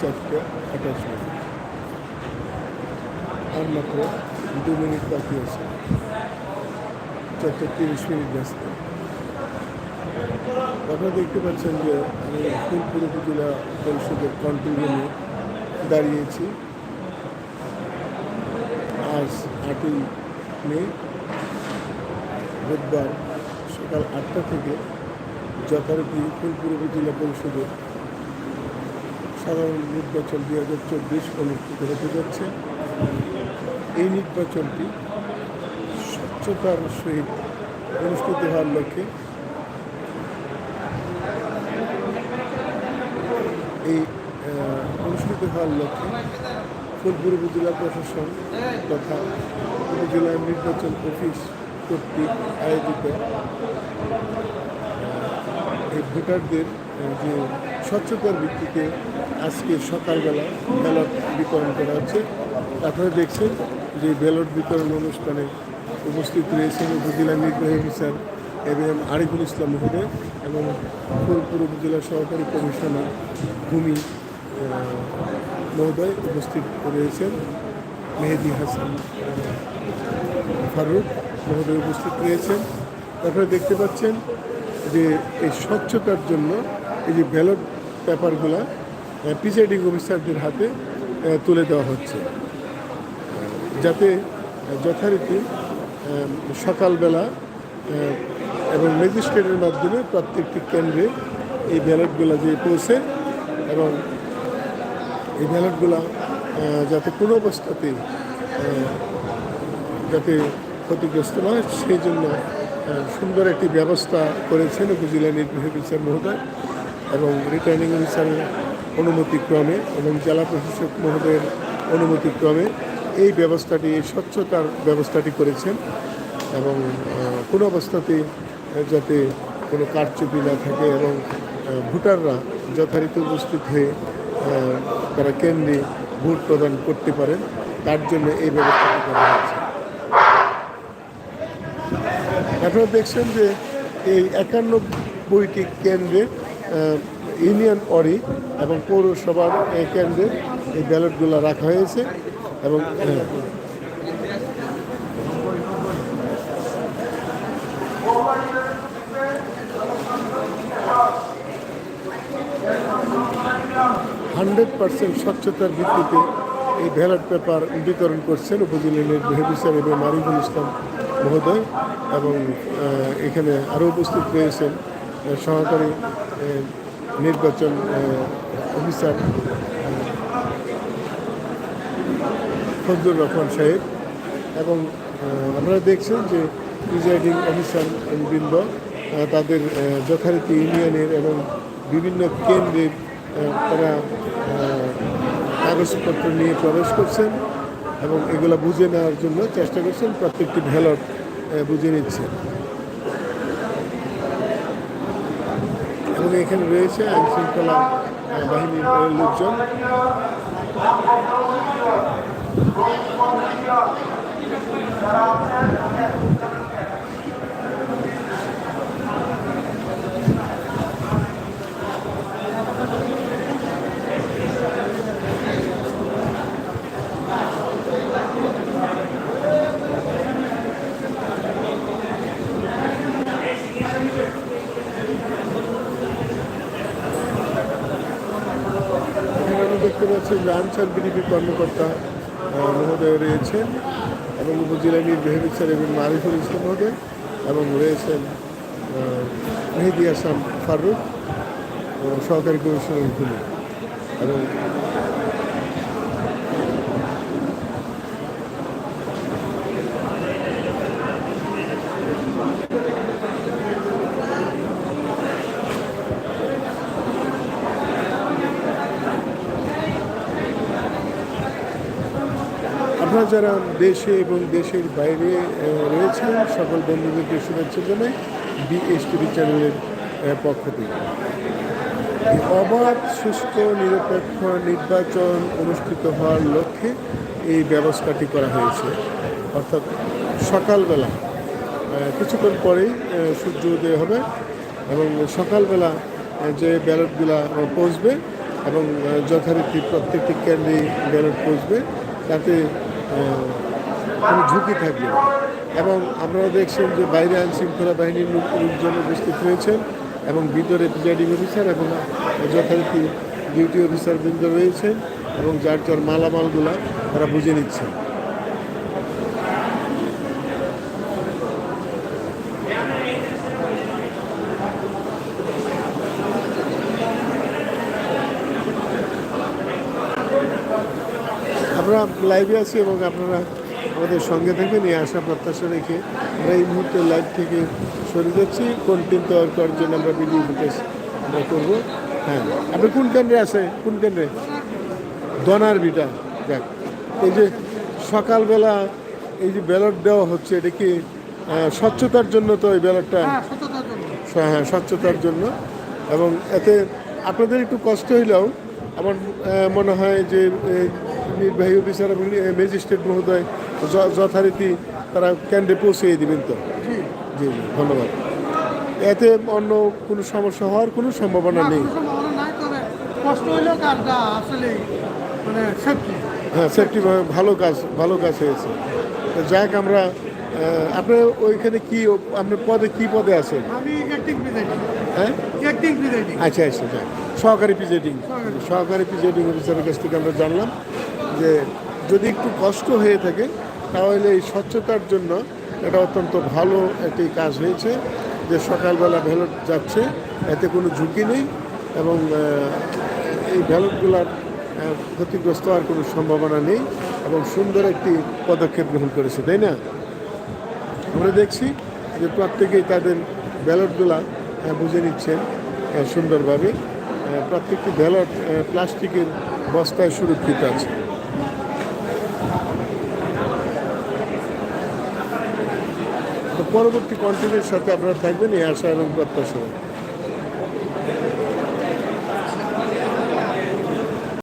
চারটে আঠাশ মিনিট আর মাত্র দু মিনিট বাকি আছে চারটে তিরিশ মিনিট ব্যস্ত আপনারা দেখতে পাচ্ছেন যে আমি ফুলপুর উপজেলা পরিষদের কন্ট্রোল রুমে দাঁড়িয়েছি আজ আটই মে বুধবার সকাল আটটা থেকে যথারীতি ফুলপুর জেলা পরিষদের সাধারণ নির্বাচন দুই হাজার চব্বিশ অনুষ্ঠিত হতে যাচ্ছে। এই নির্বাচনটি স্বচ্ছতার সহিত অনুষ্ঠিত হওয়ার লক্ষ্যে এই অনুষ্ঠিত হওয়ার লক্ষ্যে ফুলপুর উপজেলা প্রশাসন তথা উপজেলা নির্বাচন অফিস কর্তৃক আয়োজিত ভোটারদের যে স্বচ্ছতার ভিত্তিতে আজকে সকালবেলা ব্যালট বিতরণ করা হচ্ছে। আপনারা দেখছেন যে ব্যালট বিতরণ অনুষ্ঠানে উপস্থিত রয়েছেন উপজেলা নির্বাহী অফিসার এম আরিফুল ইসলাম মহোদয় এবং ফুলপুর উপজেলা সহকারী কমিশনার ভূমি মহোদয় উপস্থিত রয়েছেন। মেহেদি হাসান ফারুক মহোদয় উপস্থিত রয়েছেন। আপনারা দেখতে পাচ্ছেন যে এই স্বচ্ছতার জন্য এই যে ব্যালট পেপারগুলো প্রিসাইডিং অফিসারদের হাতে তুলে দেওয়া হচ্ছে। যাতে যথারীতি সকালবেলা এবং ম্যাজিস্ট্রেটের মাধ্যমে প্রত্যেকটি কেন্দ্রে এই ব্যালটগুলো যে পৌঁছে এবং এই ব্যালটগুলো যাতে কোনো অবস্থাতেই যাতে ক্ষতিগ্রস্ত নয় সেই জন্য সুন্দর একটি ব্যবস্থা করেছেন উপজেলা নির্বাহী অফিসার মহোদয় এবং রিটার্নিং অফিসারের অনুমতিক্রমে এবং জেলা প্রশাসক মহোদয়ের অনুমতিক্রমে এই ব্যবস্থাটি এই স্বচ্ছতার ব্যবস্থাটি করেছেন এবং কোনো অবস্থাতে যাতে কোনো কারচুপি না থাকে এবং ভোটাররা যথারীতি উপস্থিত হয়ে তারা কেন্দ্রে ভোট প্রদান করতে পারেন, তার জন্য এই ব্যবস্থাটি করা হয়েছে। আপনারা দেখছেন যে এই একান্নব্বইটি কেন্দ্রে ইউনিয়ন অরি এবং পৌরসভার এই কেন্দ্রে এই ব্যালটগুলো রাখা হয়েছে এবং হান্ড্রেড পার্সেন্ট স্বচ্ছতার ভিত্তিতে এই ব্যালট পেপার বিতরণ করছেন উপজেলা নির্বাহী অফিসার এবং মারিফুল ইসলাম মহোদয়। এবং এখানে আরও উপস্থিত রয়েছেন সহকারী নির্বাচন অফিসার ফজলুর রহমান সাহেব এবং আপনারা দেখছেন যে প্রিজাইডিং অফিসার বৃন্দ তাদের যথারীতি ইউনিয়নের এবং বিভিন্ন কেন্দ্রের তারা কাগজপত্র নিয়ে প্রবেশ করছেন এবং এগুলো বুঝে নেওয়ার জন্য চেষ্টা করছেন প্রত্যেকটি ভ্যালট বুঝে নিচ্ছে। এবং এখানে রয়েছে আইন শৃঙ্খলা বাহিনীর লোকজন এখানে পাচ্ছি আনসার বিডিপি কর্মকর্তা মহোদয় রয়েছেন এবং উপজেলা নির্বাহী অফিসার এবং মারিফুল ইসলাম মহোদয় এবং রয়েছেন মেহেদি আসাম ফারুক সহকারী কমিশনার এবং আপনারা যারা দেশে এবং দেশের বাইরে রয়েছেন, সকল বন্ধুদেরকে শুভেচ্ছা জানাই বিএসটিভি চ্যানেলের পক্ষ থেকে। অবাধ সুস্থ নিরপেক্ষ নির্বাচন অনুষ্ঠিত হওয়ার লক্ষ্যে এই ব্যবস্থাটি করা হয়েছে। অর্থাৎ সকালবেলা কিছুক্ষণ পরেই সূর্য উদয় হবে এবং সকালবেলা যে ব্যালটগুলো পৌঁছবে এবং যথারীতি প্রত্যেকটি কেন্দ্রে ব্যালট পৌঁছবে, তাতে কোনো ঝুঁকি থাকবে না। এবং আপনারা দেখছেন যে বাইরে আইন শৃঙ্খলা বাহিনীর লোক লোকজন উপস্থিত রয়েছেন এবং ভিতরে প্রিজাইডিং অফিসার এবং যথারীতি ডিউটি অফিসার বৃন্দ রয়েছেন এবং যার যার মালামালগুলা তারা বুঝে নিচ্ছেন আমরা লাইভে আছি এবং আপনারা আমাদের সঙ্গে থেকে নিয়ে আসা প্রত্যাশা রেখে আমরা এই মুহূর্তে লাইভ থেকে সরে যাচ্ছি। কন্টেন্ট তৈরি করার জন্য আমরা ভিডিও ফুটেজ আমরা করব। হ্যাঁ আপনি কোন কেন্দ্রে আছে কোন কেন্দ্রে? দনার বিটা দেখ এই যে সকালবেলা এই যে ব্যালট দেওয়া হচ্ছে এটা কি স্বচ্ছতার জন্য তো এই ব্যালটটা হ্যাঁ হ্যাঁ স্বচ্ছতার জন্য। এবং এতে আপনাদের একটু কষ্ট হইলেও আমার মনে হয় যে নির্বাহী অফিসার এবং ম্যাজিস্ট্রেট মহোদয় যথারীতি তারা কেন্দ্রে পৌঁছিয়ে দিবেন তো? জি। জি ধন্যবাদ। এতে অন্য কোনো সমস্যা হওয়ার কোনো সম্ভাবনা নেই? কষ্ট হইলেও কাজটা আসলে মানে সেফটি হ্যাঁ সেফটি ভালো কাজ ভালো কাজ হয়েছে। যাক আমরা আপনার ওইখানে কি আপনার পদে কি পদে আছেন? আমি অ্যাক্টিং প্রিজাইডিং হ্যাঁ? অ্যাক্টিং প্রিজাইডিং আচ্ছা আচ্ছা যাক। সহকারী প্রিজাইডিং সহকারী। সহকারী প্রিজাইডিং অফিসারের কাছ থেকে আমরা জানলাম। যে যদি একটু কষ্ট হয়ে থাকে, তাহলে এই স্বচ্ছতার জন্য এটা অত্যন্ত ভালো একটি কাজ হয়েছে যে সকালবেলা ভ্যালট যাচ্ছে, এতে কোনো ঝুঁকি নেই এবং এই ভ্যালটগুলার ক্ষতিগ্রস্ত হওয়ার কোনো সম্ভাবনা নেই এবং সুন্দর একটি পদক্ষেপ গ্রহণ করেছে, তাই না? আমরা দেখছি যে প্রত্যেকেই তাদের ব্যালটগুলা বুঝে নিচ্ছেন সুন্দরভাবে। প্রত্যেকটি ব্যালট প্লাস্টিকের বস্তায় সুরক্ষিত আছে। পরবর্তী কন্টিনিউর সাথে আপনারা থাকবেন এই আশা এবং প্রত্যাশা।